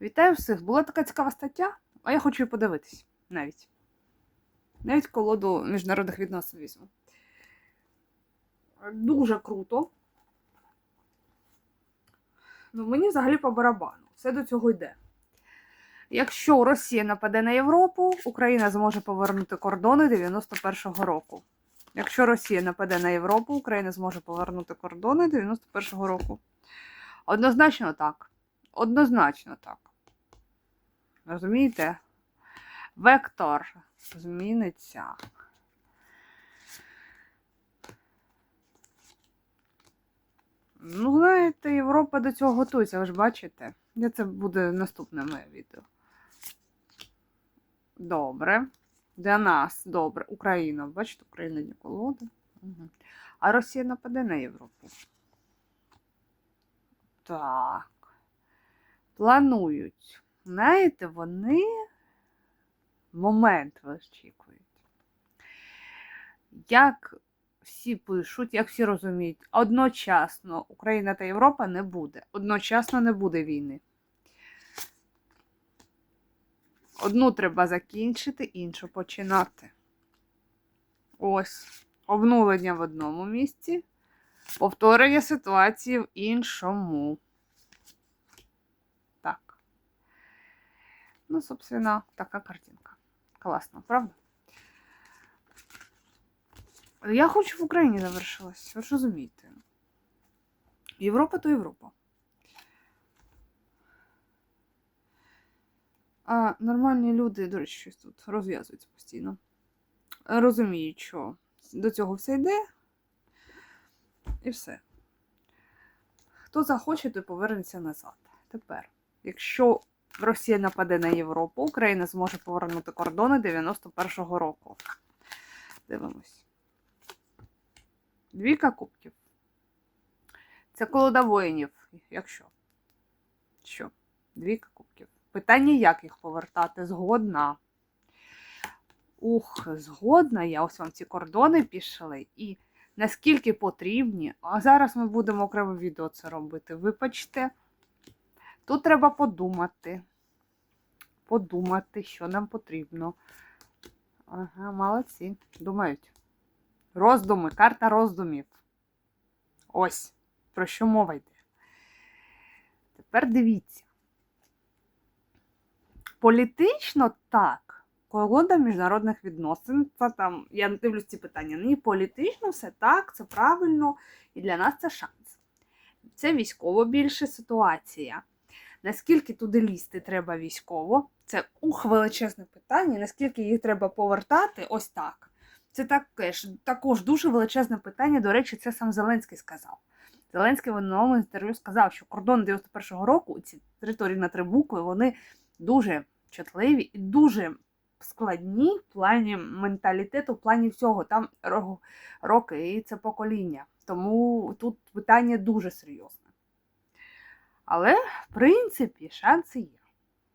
Вітаю всіх! Була така цікава стаття, а я хочу її подивитись навіть. Навіть колоду міжнародних відносин візьму. Дуже круто. Ну, мені взагалі по барабану. Все до цього йде. Якщо Росія нападе на Європу, Україна зможе повернути кордони 91-го року. Якщо Росія нападе на Європу, Україна зможе повернути кордони 91-го року. Однозначно так. Однозначно так. Розумієте? Вектор зміниться. Ну, знаєте, Європа до цього готується, ви ж бачите. Я це буде наступне моє відео. Добре. Для нас добре. Україна. Бачите, Україна не колода. Угу. А Росія нападе на Європу. Так. Планують. Знаєте, вони момент вичікують. Як всі пишуть, як всі розуміють, одночасно Україна та Європа не буде. Одночасно не буде війни. Одну треба закінчити, іншу починати. Ось. Обнулення в одному місці, повторення ситуації в іншому. Так. Ну, собственно, така картинка. Класно, правда? Я хочу в Україні завершилась. Ви ж розумієте. Європа то Європа. А нормальні люди, до речі, щось тут розв'язуються постійно. Розуміють, що до цього все йде. І все. Хто захоче, той повернеться назад. Тепер, якщо Росія нападе на Європу, Україна зможе повернути кордони 91-го року. Дивимось. Двійка кубків. Це колода воїнів, якщо. Що? Двійка кубків. Питання, як їх повертати? Згодна. Ух, згодна я. Ось вам ці кордони пішли. І наскільки потрібні. А зараз ми будемо окреме відео це робити. Вибачте. Тут треба подумати. Подумати, що нам потрібно. Ага, молодці. Думають. Роздуми, карта роздумів. Ось, про що мова йде. Тепер дивіться. Політично так. Колода міжнародних відносин. Це там, я не дивлюсь ці питання. Ні, політично все так, це правильно, і для нас це шанс. Це військово більше ситуація. Наскільки туди лізти треба військово? Це ух, величезне питання. Наскільки їх треба повертати? Ось так. Це також, також дуже величезне питання. До речі, це сам Зеленський сказав. Зеленський в одному інтерв'ю сказав, що кордон 91-го року, ці території на три букви, вони дуже чутливі і дуже складні в плані менталітету, в плані всього. Там роки і це покоління. Тому тут питання дуже серйозне. Але, в принципі, шанси є.